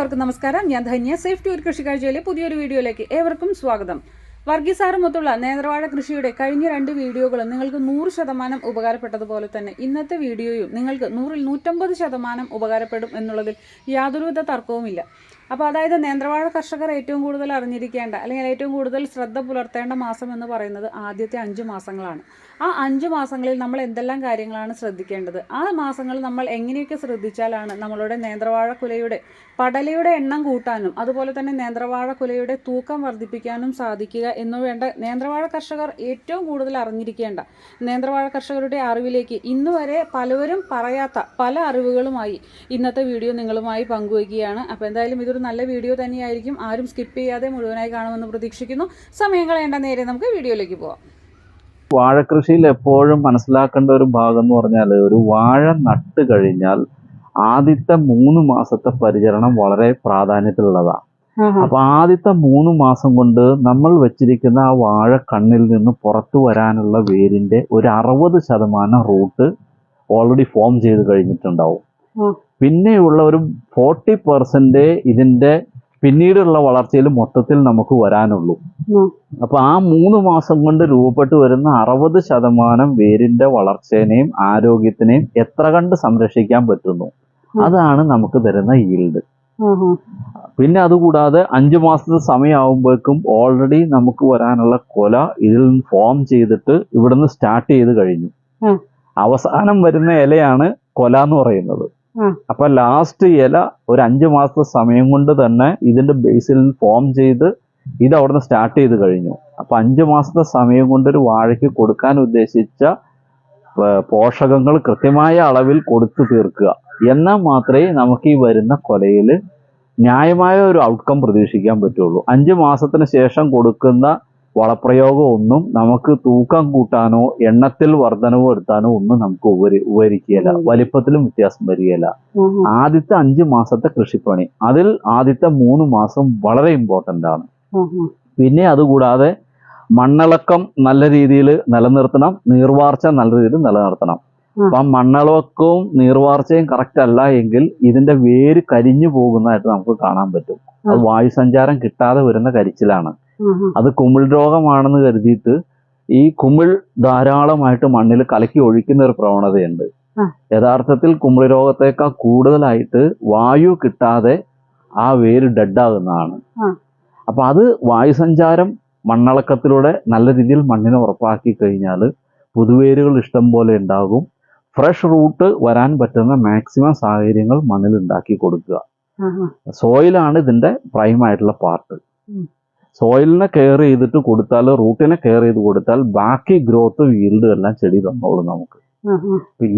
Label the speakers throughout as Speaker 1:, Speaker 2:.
Speaker 1: എല്ലാവർക്കും നമസ്കാരം. ഞാൻ ധന്യ. സേഫ്റ്റി ഒരു കൃഷിക്കാഴ്ചയിലെ പുതിയൊരു വീഡിയോയിലേക്ക് ഏവർക്കും സ്വാഗതം. വർഗീസാറുമൊത്തുള്ള നേന്ത്രവാഴ കൃഷിയുടെ കഴിഞ്ഞ രണ്ട് വീഡിയോകളും നിങ്ങൾക്ക് നൂറ് ശതമാനം ഉപകാരപ്പെട്ടതുപോലെ തന്നെ ഇന്നത്തെ വീഡിയോയും നിങ്ങൾക്ക് നൂറിൽ നൂറ്റമ്പത് ശതമാനം ഉപകാരപ്പെടും എന്നുള്ളതിൽ യാതൊരുവിധ തർക്കവുമില്ല. അപ്പോൾ അതായത് നേന്ത്രവാഴ കർഷകർ ഏറ്റവും കൂടുതൽ അറിഞ്ഞിരിക്കേണ്ട അല്ലെങ്കിൽ ഏറ്റവും കൂടുതൽ ശ്രദ്ധ പുലർത്തേണ്ട മാസം എന്ന് പറയുന്നത് ആദ്യത്തെ അഞ്ച് മാസങ്ങളാണ്. ആ അഞ്ച് മാസങ്ങളിൽ നമ്മൾ എന്തെല്ലാം കാര്യങ്ങളാണ് ശ്രദ്ധിക്കേണ്ടത്? ആ മാസങ്ങൾ നമ്മൾ എങ്ങനെയൊക്കെ ശ്രദ്ധിച്ചാലാണ് നമ്മളുടെ നേന്ത്രവാഴ കുലയുടെ പടലയുടെ എണ്ണം കൂട്ടാനും അതുപോലെ തന്നെ നേന്ത്രവാഴ കുലയുടെ തൂക്കം വർദ്ധിപ്പിക്കാനും സാധിക്കുക എന്ന് വേണ്ട നേന്ത്രവാഴ കർഷകർ ഏറ്റവും കൂടുതൽ അറിഞ്ഞിരിക്കേണ്ട നേന്ത്രവാഴ കർഷകരുടെ അറിവിലേക്ക്. ഇന്ന് വരെ പലവരും പറയാത്ത പല അറിവുകളുമായി ഇന്നത്തെ വീഡിയോ നിങ്ങളുമായി പങ്കുവയ്ക്കുകയാണ്. അപ്പോൾ എന്തായാലും ഇതൊരു നല്ല വീഡിയോ തന്നെയായിരിക്കും. ആരും സ്കിപ്പ് ചെയ്യാതെ മുഴുവനായി കാണുമെന്ന് പ്രതീക്ഷിക്കുന്നു. സമയം കളയേണ്ട നേരെ നമുക്ക് വീഡിയോയിലേക്ക് പോവാം.
Speaker 2: വാഴകൃഷിയിൽ എപ്പോഴും മനസ്സിലാക്കേണ്ട ഒരു ഭാഗം എന്ന് പറഞ്ഞാൽ ഒരു വാഴ നട്ട് കഴിഞ്ഞാൽ ആദ്യത്തെ മൂന്ന് മാസത്തെ പരിചരണം വളരെ പ്രാധാന്യത്തിലുള്ളതാണ് അപ്പൊ ആദ്യത്തെ മൂന്ന് മാസം കൊണ്ട് നമ്മൾ വെച്ചിരിക്കുന്ന ആ വാഴ കണ്ണിൽ നിന്ന് പുറത്തു വരാനുള്ള വേരിന്റെ ഒരു അറുപത് ശതമാനം റൂട്ട് ഓൾറെഡി ഫോം ചെയ്ത് കഴിഞ്ഞിട്ടുണ്ടാവും. പിന്നെയുള്ള ഒരു ഫോർട്ടി പെർസെന്റ് ഇതിന്റെ പിന്നീടുള്ള വളർച്ചയിൽ മൊത്തത്തിൽ നമുക്ക് വരാനുള്ളൂ. അപ്പൊ ആ മൂന്ന് മാസം കൊണ്ട് രൂപപ്പെട്ടു വരുന്ന അറുപത് ശതമാനം വേരിന്റെ വളർച്ചേനെയും ആരോഗ്യത്തിനെയും എത്ര കണ്ട് സംരക്ഷിക്കാൻ പറ്റുന്നു? അതാണ് നമുക്ക് തരുന്ന ഈൽഡ് പിന്നെ അതുകൂടാതെ അഞ്ചു മാസത്തെ സമയമാകുമ്പോഴേക്കും ഓൾറെഡി നമുക്ക് വരാനുള്ള കൊല ഇതിൽ നിന്ന് ഫോം ചെയ്തിട്ട് ഇവിടുന്ന് സ്റ്റാർട്ട് ചെയ്ത് കഴിഞ്ഞു. അവസാനം വരുന്ന ഇലയാണ് കൊല എന്ന് പറയുന്നത്. അപ്പൊ ലാസ്റ്റ് ഇല ഒരു അഞ്ചു മാസത്തെ സമയം കൊണ്ട് തന്നെ ഇതിന്റെ ബേസിൽ ഫോം ചെയ്ത് ഇത് അവിടുന്ന് സ്റ്റാർട്ട് ചെയ്ത് കഴിഞ്ഞു. അപ്പൊ അഞ്ചു മാസത്തെ സമയം കൊണ്ട് ഒരു വാഴയ്ക്ക് കൊടുക്കാൻ ഉദ്ദേശിച്ച പോഷകങ്ങൾ കൃത്യമായ അളവിൽ കൊടുത്തു തീർക്കുക. എന്നാൽ മാത്രമേ നമുക്ക് ഈ വരുന്ന കൊലയിൽ ന്യായമായ ഒരു ഔട്ട്കം പ്രതീക്ഷിക്കാൻ പറ്റുള്ളൂ. അഞ്ച് മാസത്തിന് ശേഷം കൊടുക്കുന്ന വളപ്രയോഗം ഒന്നും നമുക്ക് തൂക്കം കൂട്ടാനോ എണ്ണത്തിൽ വർധനവ് വരുത്താനോ ഒന്നും നമുക്ക് ഉപരി ഉപകരിക്കുകയില്ല. വലിപ്പത്തിലും വ്യത്യാസം വരികയില്ല. ആദ്യത്തെ അഞ്ച് മാസത്തെ കൃഷിപ്പണി. അതിൽ ആദ്യത്തെ മൂന്ന് മാസം വളരെ ഇമ്പോർട്ടന്റ് ആണ്. പിന്നെ അതുകൂടാതെ മണ്ണിളക്കം നല്ല രീതിയിൽ നിലനിർത്തണം നീർവാർച്ച നല്ല രീതിയിൽ നിലനിർത്തണം. അപ്പൊ മണ്ണിളക്കവും നീർവാർച്ചയും കറക്റ്റ് അല്ല എങ്കിൽ ഇതിന്റെ വേര് കരിഞ്ഞു പോകുന്നതായിട്ട് നമുക്ക് കാണാൻ പറ്റും. അത്. വായുസഞ്ചാരം കിട്ടാതെ വരുന്ന കരിച്ചിലാണ്. അത് കുമിൾ രോഗമാണെന്ന് കരുതിയിട്ട് ഈ കുമിൾ ധാരാളമായിട്ട് മണ്ണിൽ കലക്കി ഒഴിക്കുന്ന ഒരു പ്രവണതയുണ്ട്. യഥാർത്ഥത്തിൽ കുമിൾ രോഗത്തേക്കാൾ കൂടുതലായിട്ട് വായു കിട്ടാതെ ആ വേര് ഡെഡാകുന്നതാണ്. അപ്പൊ അത് വായുസഞ്ചാരം മണ്ണളക്കത്തിലൂടെ നല്ല രീതിയിൽ മണ്ണിനെ ഉറപ്പാക്കി കഴിഞ്ഞാൽ പുതുവേരുകൾ ഇഷ്ടം പോലെ ഉണ്ടാകും. ഫ്രഷ് റൂട്ട് വരാൻ പറ്റുന്ന മാക്സിമം സാഹചര്യങ്ങൾ മണ്ണിൽ ഉണ്ടാക്കി കൊടുക്കുക. സോയിലാണ് ഇതിന്റെ പ്രൈം ആയിട്ടുള്ള പാർട്ട്. സോയിലിനെ കെയർ ചെയ്തിട്ട് കൊടുത്താൽ റൂട്ടിനെ കെയർ ചെയ്ത് കൊടുത്താൽ ബാക്കി ഗ്രോത്ത് വീൽഡ് എല്ലാം ചെടി തന്നോളും നമുക്ക്.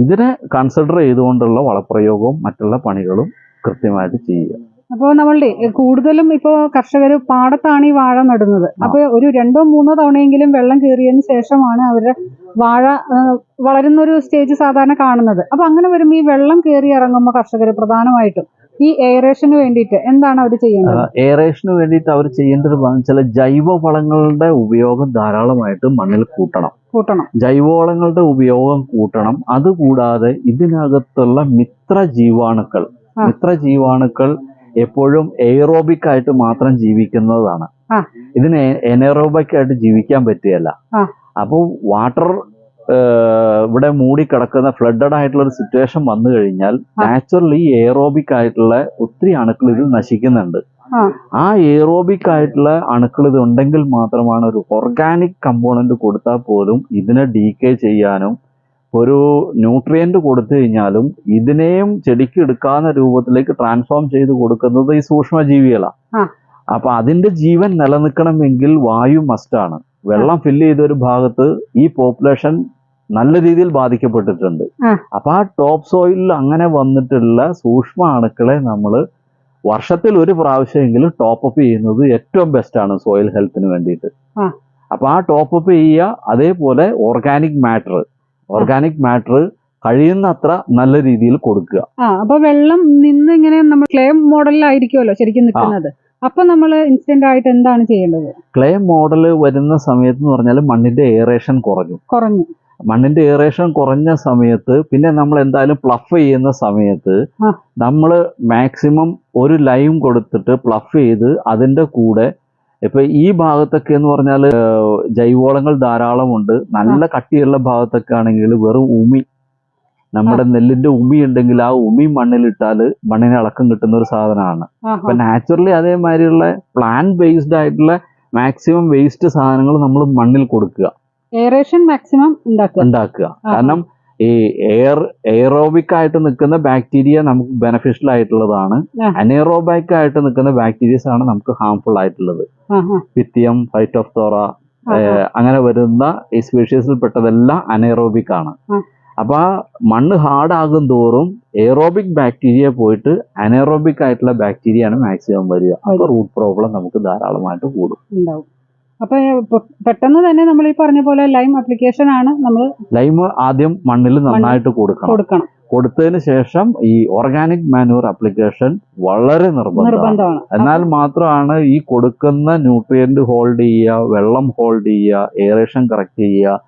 Speaker 2: ഇതിനെ കൺസിഡർ ചെയ്തുകൊണ്ടുള്ള വളപ്രയോഗവും മറ്റുള്ള പണികളും കൃത്യമായിട്ട് ചെയ്യുക.
Speaker 3: അപ്പോൾ നമ്മളുടെ കൂടുതലും ഇപ്പോൾ കർഷകർ പാടത്താണ് ഈ വാഴ നടുന്നത്. അപ്പൊ ഒരു രണ്ടോ മൂന്നോ തവണയെങ്കിലും വെള്ളം കയറിയതിന് ശേഷമാണ് അവരുടെ വാഴ വളരുന്ന ഒരു സ്റ്റേജ് സാധാരണ കാണുന്നത്. അപ്പൊ അങ്ങനെ വരുമ്പോൾ ഈ വെള്ളം കയറി ഇറങ്ങുമ്പോൾ കർഷകർ പ്രധാനമായിട്ടും ഈ എയറേഷന് വേണ്ടിയിട്ട് എന്താണ് അവർ ചെയ്യേണ്ടത്?
Speaker 2: എയറേഷന് വേണ്ടിയിട്ട് അവർ ചെയ്യേണ്ടത് ചില ജൈവ വളങ്ങളുടെ ഉപയോഗം ധാരാളമായിട്ട് മണ്ണിൽ കൂട്ടണം.
Speaker 3: കൂട്ടണം.
Speaker 2: ജൈവവളങ്ങളുടെ ഉപയോഗം കൂട്ടണം. അതുകൂടാതെ ഇതിനകത്തുള്ള മിത്ര ജീവാണുക്കൾ മിത്ര ജീവാണുക്കൾ എപ്പോഴും എയറോബിക് ആയിട്ട് മാത്രം ജീവിക്കുന്നതാണ്. ഇതിനെ എനറോബിക് ആയിട്ട് ജീവിക്കാൻ പറ്റുകയല്ല. അപ്പോൾ വാട്ടർ ഇവിടെ മൂടിക്കിടക്കുന്ന ഫ്ലഡഡ് ആയിട്ടുള്ള ഒരു സിറ്റുവേഷൻ വന്നു കഴിഞ്ഞാൽ. നാച്ചുറലി എയറോബിക് ആയിട്ടുള്ള ഒത്തിരി അണുക്കൾ ഇതിൽ നശിക്കുന്നുണ്ട്
Speaker 3: ആ.
Speaker 2: എയറോബിക് ആയിട്ടുള്ള അണുക്കൾ ഇത് ഉണ്ടെങ്കിൽ മാത്രമാണ് ഒരു ഓർഗാനിക് കമ്പോണന്റ് കൊടുത്താൽ പോലും ഇതിനെ ഡീകേ ചെയ്യാനും ഒരു ന്യൂട്രിയന്റ് കൊടുത്തു കഴിഞ്ഞാലും ഇതിനെയും ചെടിക്ക് എടുക്കാവുന്ന രൂപത്തിലേക്ക് ട്രാൻസ്ഫോം ചെയ്ത് കൊടുക്കുന്നത് ഈ സൂക്ഷ്മജീവികളാണ്. അപ്പൊ അതിന്റെ ജീവൻ നിലനിൽക്കണമെങ്കിൽ വായു മസ്റ്റാണ് വെള്ളം ഫില്ല് ചെയ്ത ഒരു ഭാഗത്ത് ഈ പോപ്പുലേഷൻ നല്ല രീതിയിൽ ബാധിക്കപ്പെട്ടിട്ടുണ്ട്. അപ്പൊ ആ ടോപ്പ് സോയിലിൽ അങ്ങനെ വന്നിട്ടുള്ള സൂക്ഷ്മ അണുക്കളെ നമ്മൾ വർഷത്തിൽ ഒരു പ്രാവശ്യമെങ്കിലും ടോപ്പ് അപ്പ് ചെയ്യുന്നത് ഏറ്റവും ബെസ്റ്റ് ആണ് സോയിൽ ഹെൽത്തിന് വേണ്ടിയിട്ട്. അപ്പൊ ആ ടോപ്പ് അപ്പ് ചെയ്യുക അതേപോലെ ഓർഗാനിക് മാറ്റർ ഓർഗാനിക് മാറ്റർ കഴിയുന്നത്ര നല്ല രീതിയിൽ കൊടുക്കുക.
Speaker 3: അപ്പൊ വെള്ളം നിന്ന് ഇങ്ങനെ നമ്മൾ ക്ലേ മോഡലിലായിരിക്കുമല്ലോ ശരിക്കും നിൽക്കുന്നത്. അപ്പൊ നമ്മൾ ഇൻസ്റ്റന്റ് ആയിട്ട് എന്താണ് ചെയ്യേണ്ടത്?
Speaker 2: ക്ലേ മോഡൽ വരുന്ന സമയത്ത് എന്ന് പറഞ്ഞാൽ മണ്ണിന്റെ എയറേഷൻ കുറഞ്ഞു.
Speaker 3: കുറഞ്ഞു.
Speaker 2: മണ്ണിന്റെ ഏറേഷൻ കുറഞ്ഞ സമയത്ത് പിന്നെ നമ്മൾ എന്തായാലും പ്ലഫ് ചെയ്യുന്ന സമയത്ത് നമ്മൾ മാക്സിമം ഒരു ലൈം കൊടുത്തിട്ട് പ്ലഫ് ചെയ്ത് അതിന്റെ കൂടെ ഇപ്പൊ ഈ ഭാഗത്തൊക്കെ എന്ന് പറഞ്ഞാൽ ജൈവവളങ്ങൾ ധാരാളമുണ്ട് നല്ല കട്ടിയുള്ള ഭാഗത്തൊക്കെ ആണെങ്കിൽ വെറും ഉമി. നമ്മുടെ നെല്ലിന്റെ ഉമി ഉണ്ടെങ്കിൽ ആ ഉമി മണ്ണിലിട്ടാൽ മണ്ണിനെ ഇളക്കം കിട്ടുന്ന ഒരു സാധനമാണ്. അപ്പൊ നാച്ചുറലി അതേമാതിരിയുള്ള പ്ലാന്റ് ബേസ്ഡ് ആയിട്ടുള്ള മാക്സിമം വേസ്റ്റ് സാധനങ്ങൾ നമ്മൾ മണ്ണിൽ കൊടുക്കുക.
Speaker 3: എയറേഷൻ മാക്സിമം ഉണ്ടാക്കുക.
Speaker 2: ഉണ്ടാക്കുക. കാരണം ഈ എയർ എയറോബിക് ആയിട്ട് നിൽക്കുന്ന ബാക്ടീരിയ നമുക്ക് ബെനഫിഷ്യൽ ആയിട്ടുള്ളതാണ്. അനേറോബിക് ആയിട്ട് നിൽക്കുന്ന ബാക്ടീരിയസ് ആണ് നമുക്ക് ഹാംഫുൾ ആയിട്ടുള്ളത്. Pythium Phytophthora. അങ്ങനെ വരുന്ന ഈ സ്പീഷീസിൽ പെട്ടതെല്ലാം അനേറോബിക് ആണ്. അപ്പൊ ആ മണ്ണ് ഹാർഡ് ആകും തോറും എയറോബിക് ബാക്ടീരിയ പോയിട്ട് അനേറോബിക് ആയിട്ടുള്ള ബാക്ടീരിയ ആണ് മാക്സിമം വരിക. അപ്പൊ റൂട്ട് പ്രോബ്ലം നമുക്ക് ധാരാളമായിട്ട് കൂടും.
Speaker 3: അപ്പൊ പെട്ടെന്ന് തന്നെ നമ്മൾ ഈ പറഞ്ഞ പോലെ ലൈം അപ്ലിക്കേഷൻ ആണ് നമ്മൾ
Speaker 2: ലൈം ആദ്യം മണ്ണിൽ നന്നായിട്ട് കൊടുക്കണം.
Speaker 3: കൊടുക്കണം.
Speaker 2: കൊടുത്തതിന് ശേഷം ഈ ഓർഗാനിക് മാനുവർ അപ്ലിക്കേഷൻ വളരെ നിർബന്ധമാണ്. എന്നാൽ മാത്രമാണ് ഈ കൊടുക്കുന്ന ന്യൂട്രിയന്റ് ഹോൾഡ് ചെയ്യുക വെള്ളം ഹോൾഡ് ചെയ്യുക എയറേഷൻ കറക്റ്റ് ചെയ്യുക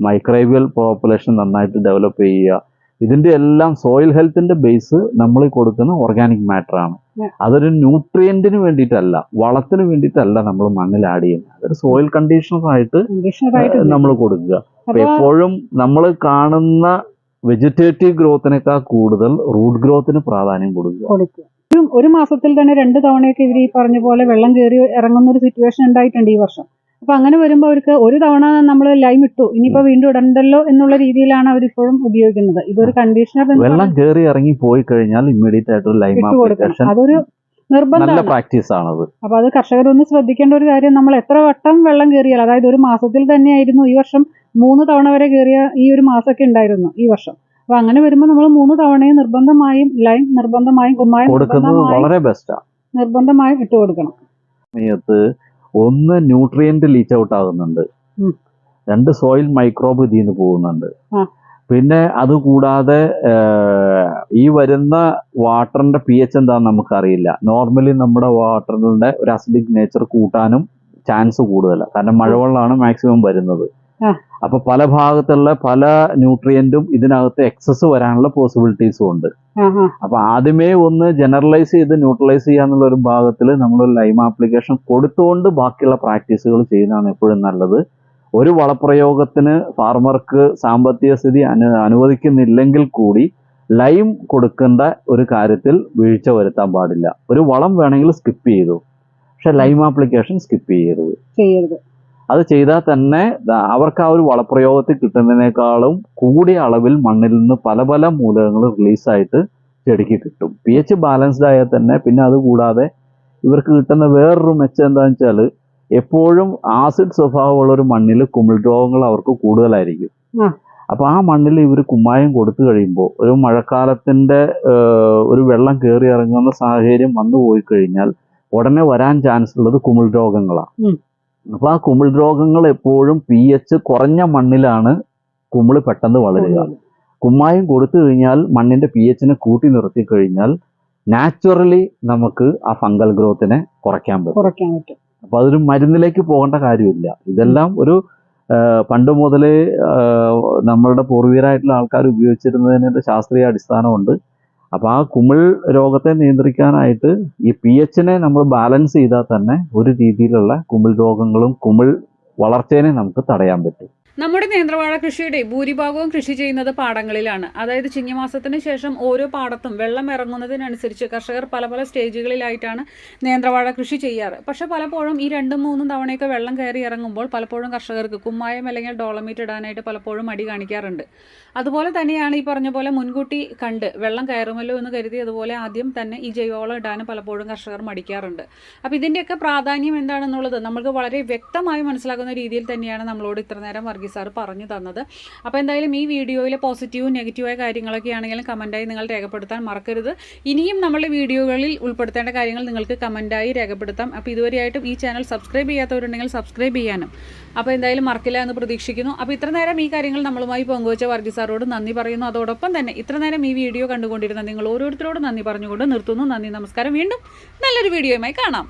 Speaker 2: മൈക്രോവിയൽ പോപ്പുലേഷൻ നന്നായിട്ട് ഡെവലപ്പ് ചെയ്യുക. ഇതിന്റെ എല്ലാം സോയിൽ ഹെൽത്തിന്റെ ബേസ് നമ്മൾ കൊടുക്കുന്ന ഓർഗാനിക് മാറ്റർ ആണ്. അതൊരു ന്യൂട്രിയന്റിന് വേണ്ടിയിട്ടല്ല വളത്തിന് വേണ്ടിയിട്ടല്ല നമ്മൾ മണ്ണിൽ ആഡ് ചെയ്യുന്നത്. അതൊരു സോയിൽ കണ്ടീഷണർ ആയിട്ട് നമ്മൾ കൊടുക്കുക. എപ്പോഴും നമ്മൾ കാണുന്ന വെജിറ്റേറ്റീവ് ഗ്രോത്തിനേക്കാൾ കൂടുതൽ റൂട്ട് ഗ്രോത്തിന് പ്രാധാന്യം കൊടുക്കുക.
Speaker 3: ഒരു മാസത്തിൽ തന്നെ രണ്ട് തവണയൊക്കെ ഇവർ ഈ പറഞ്ഞ പോലെ വെള്ളം കയറി ഇറങ്ങുന്ന ഒരു സിറ്റുവേഷൻ ഉണ്ടായിട്ടുണ്ട് ഈ വർഷം. അപ്പൊ അങ്ങനെ വരുമ്പോൾ അവർക്ക് ഒരു തവണ നമ്മൾ ലൈം ഇട്ടു. ഇനിയിപ്പോ വീണ്ടും ഇടണ്ടല്ലോ എന്നുള്ള രീതിയിലാണ് അവർ ഇപ്പോഴും ഉപയോഗിക്കുന്നത്. ഇതൊരു കണ്ടീഷണർ
Speaker 2: വെള്ളം കയറി ഇറങ്ങി പോയി കഴിഞ്ഞാൽ ഇമ്മീഡിയറ്റ് ആയിട്ട് ലൈം ആപ്ലിക്കേഷൻ
Speaker 3: അതൊരു
Speaker 2: നല്ല
Speaker 3: നിർബന്ധമാണ്
Speaker 2: പ്രാക്ടീസ് ആണത്.
Speaker 3: അപ്പൊ അത് കർഷകരൊന്ന് ശ്രദ്ധിക്കേണ്ട ഒരു കാര്യം നമ്മൾ എത്ര വട്ടം വെള്ളം കയറിയാൽ അതായത് ഒരു മാസത്തിൽ തന്നെയായിരുന്നു ഈ വർഷം മൂന്ന് തവണ വരെ കയറിയ ഈ ഒരു മാസമൊക്കെ ഉണ്ടായിരുന്നു ഈ വർഷം. അപ്പൊ അങ്ങനെ വരുമ്പോൾ നമ്മൾ മൂന്ന് തവണയും നിർബന്ധമായും ലൈം നിർബന്ധമായും കുമ്മായം
Speaker 2: വളരെ ബെസ്റ്റാണ്
Speaker 3: നിർബന്ധമായും ഇട്ട് കൊടുക്കണം.
Speaker 2: സമയത്ത് ഒന്ന് ന്യൂട്രിയന്റ് ലീച്ച് ഔട്ട് ആകുന്നുണ്ട്. രണ്ട് സോയിൽ മൈക്രോബ് ഇതിൽ നിന്ന് പോകുന്നുണ്ട് പിന്നെ അതുകൂടാതെ ഈ വരുന്ന വാട്ടറിന്റെ പി എച്ച് എന്താണെന്ന് നമുക്കറിയില്ല. നോർമലി നമ്മുടെ വാട്ടറിന്റെ ഒരു അസിഡിക് നേച്ചർ കൂട്ടാനും ചാൻസ് കൂടുതലാണ് കാരണം മഴവെള്ളമാണ് മാക്സിമം വരുന്നത്. അപ്പൊ പല ഭാഗത്തുള്ള പല ന്യൂട്രിയന്റും ഇതിനകത്ത് എക്സസ് വരാനുള്ള പോസിബിലിറ്റീസും ഉണ്ട്. അപ്പൊ ആദ്യമേ ഒന്ന് ജനറലൈസ് ചെയ്ത് ന്യൂട്രലൈസ് ചെയ്യാന്നുള്ള ഒരു ഭാഗത്തിൽ നമ്മൾ ലൈം ആപ്ലിക്കേഷൻ കൊടുത്തുകൊണ്ട് ബാക്കിയുള്ള പ്രാക്ടീസുകൾ ചെയ്യുന്നതാണ് എപ്പോഴും നല്ലത്. ഒരു വളപ്രയോഗത്തിന് ഫാർമർക്ക് സാമ്പത്തിക സ്ഥിതി അനു അനുവദിക്കുന്നില്ലെങ്കിൽ കൂടി ലൈം കൊടുക്കേണ്ട ഒരു കാര്യത്തിൽ വീഴ്ച വരുത്താൻ പാടില്ല. ഒരു വളം വേണമെങ്കിൽ സ്കിപ്പ് ചെയ്തു. പക്ഷെ ലൈം ആപ്ലിക്കേഷൻ സ്കിപ്പ് ചെയ്യരുത്.
Speaker 3: ചെയ്യരുത്.
Speaker 2: അത് ചെയ്താൽ തന്നെ അവർക്ക് ആ ഒരു വളപ്രയോഗത്തിൽ കിട്ടുന്നതിനേക്കാളും കൂടിയ അളവിൽ മണ്ണിൽ നിന്ന് പല പല മൂലകങ്ങൾ റിലീസായിട്ട് ചെടിക്ക് കിട്ടും. പി എച്ച് ബാലൻസ്ഡ് ആയാൽ തന്നെ പിന്നെ അതുകൂടാതെ ഇവർക്ക് കിട്ടുന്ന വേറൊരു മെച്ചം എന്താണെന്ന് വെച്ചാൽ എപ്പോഴും ആസിഡ് സ്വഭാവമുള്ള ഒരു മണ്ണിൽ കുമിൾ രോഗങ്ങൾ അവർക്ക് കൂടുതലായിരിക്കും. അപ്പൊ ആ മണ്ണിൽ ഇവർ കുമ്മായം കൊടുത്തു കഴിയുമ്പോൾ ഒരു മഴക്കാലത്തിന്റെ ഒരു വെള്ളം കയറി ഇറങ്ങുന്ന സാഹചര്യം വന്നു പോയി കഴിഞ്ഞാൽ ഉടനെ വരാൻ ചാൻസ് ഉള്ളത് കുമിൾ രോഗങ്ങളാണ്
Speaker 3: ഉം.
Speaker 2: അപ്പൊ ആ കുമിൾ രോഗങ്ങൾ എപ്പോഴും പി എച്ച് കുറഞ്ഞ മണ്ണിലാണ് കുമിൾ പെട്ടെന്ന് വളരുക. കുമ്മായം കൊടുത്തു കഴിഞ്ഞാൽ മണ്ണിന്റെ പി എച്ചിനെ കൂട്ടി നിർത്തി കഴിഞ്ഞാൽ നാച്ചുറലി നമുക്ക് ആ ഫംഗൽ ഗ്രോത്തിനെ കുറയ്ക്കാൻ പറ്റും.
Speaker 3: കുറയ്ക്കാൻ പറ്റും.
Speaker 2: അപ്പൊ അതൊരു മരുന്നിലേക്ക് പോകേണ്ട കാര്യമില്ല. ഇതെല്ലാം ഒരു പണ്ട് മുതലേ നമ്മളുടെ പൂർവികരായിട്ടുള്ള ആൾക്കാർ ഉപയോഗിച്ചിരുന്നതിന്റെ ശാസ്ത്രീയ അടിസ്ഥാനമുണ്ട്. അപ്പൊ ആ കുമിൾ രോഗത്തെ നിയന്ത്രിക്കാനായിട്ട് ഈ പി എച്ചിനെ നമ്മൾ ബാലൻസ് ചെയ്താൽ തന്നെ ഒരു രീതിയിലുള്ള കുമിൾ രോഗങ്ങളും കുമിൾ വളർച്ചേനെ നമുക്ക് തടയാൻ പറ്റും.
Speaker 1: നമ്മുടെ നേന്ത്രവാഴ കൃഷിയുടെ ഭൂരിഭാഗവും കൃഷി ചെയ്യുന്നത് പാടങ്ങളിലാണ്. അതായത് ചിങ്ങമാസത്തിന് ശേഷം ഓരോ പാടത്തും വെള്ളം ഇറങ്ങുന്നതിനനുസരിച്ച് കർഷകർ പല പല സ്റ്റേജുകളിലായിട്ടാണ് നേന്ത്രവാഴ കൃഷി ചെയ്യാറ്. പക്ഷെ പലപ്പോഴും ഈ രണ്ടും മൂന്നും തവണയൊക്കെ വെള്ളം കയറി ഇറങ്ങുമ്പോൾ പലപ്പോഴും കർഷകർക്ക് കുമ്മായം അല്ലെങ്കിൽ ഡോളമീറ്റ് ഇടാനായിട്ട് പലപ്പോഴും മടി കാണിക്കാറുണ്ട്. അതുപോലെ തന്നെയാണ് ഈ പറഞ്ഞ പോലെ മുൻകൂട്ടി കണ്ട് വെള്ളം കയറുമല്ലോ എന്ന് കരുതി അതുപോലെ ആദ്യം തന്നെ ഈ ജൈവവളം ഇടാനും പലപ്പോഴും കർഷകർ മടിക്കാറുണ്ട്. അപ്പോൾ ഇതിന്റെയൊക്കെ പ്രാധാന്യം എന്താണെന്നുള്ളത് നമ്മൾക്ക് വളരെ വ്യക്തമായി മനസ്സിലാക്കുന്ന രീതിയിൽ തന്നെയാണ് നമ്മളോട് ഇത്ര നേരം സാർ പറഞ്ഞു തന്നത്. അപ്പോൾ എന്തായാലും ഈ വീഡിയോയിലെ പോസിറ്റീവും നെഗറ്റീവായ കാര്യങ്ങളൊക്കെ ആണെങ്കിലും കമന്റായി നിങ്ങൾ രേഖപ്പെടുത്താൻ മറക്കരുത്. ഇനിയും നമ്മളുടെ വീഡിയോകളിൽ ഉൾപ്പെടുത്തേണ്ട കാര്യങ്ങൾ നിങ്ങൾക്ക് കമന്റായി രേഖപ്പെടുത്താം. അപ്പോൾ ഇതുവരെയായിട്ടും ഈ ചാനൽ സബ്സ്ക്രൈബ് ചെയ്യാത്തവരുണ്ടെങ്കിൽ സബ്സ്ക്രൈബ് ചെയ്യാനും. അപ്പോൾ എന്തായാലും മറക്കില്ല എന്ന് പ്രതീക്ഷിക്കുന്നു. അപ്പോൾ ഇത്ര നേരം ഈ കാര്യങ്ങൾ നമ്മളുമായി പങ്കുവച്ച വർഗീസ് സാറോട് നന്ദി പറയുന്നു. അതോടൊപ്പം തന്നെ ഇത്ര നേരം ഈ വീഡിയോ കണ്ടുകൊണ്ടിരുന്ന നിങ്ങൾ ഓരോരുത്തരോടും നന്ദി പറഞ്ഞുകൊണ്ട് നിർത്തുന്നു. നന്ദി നമസ്കാരം. വീണ്ടും നല്ലൊരു വീഡിയോയുമായി കാണാം.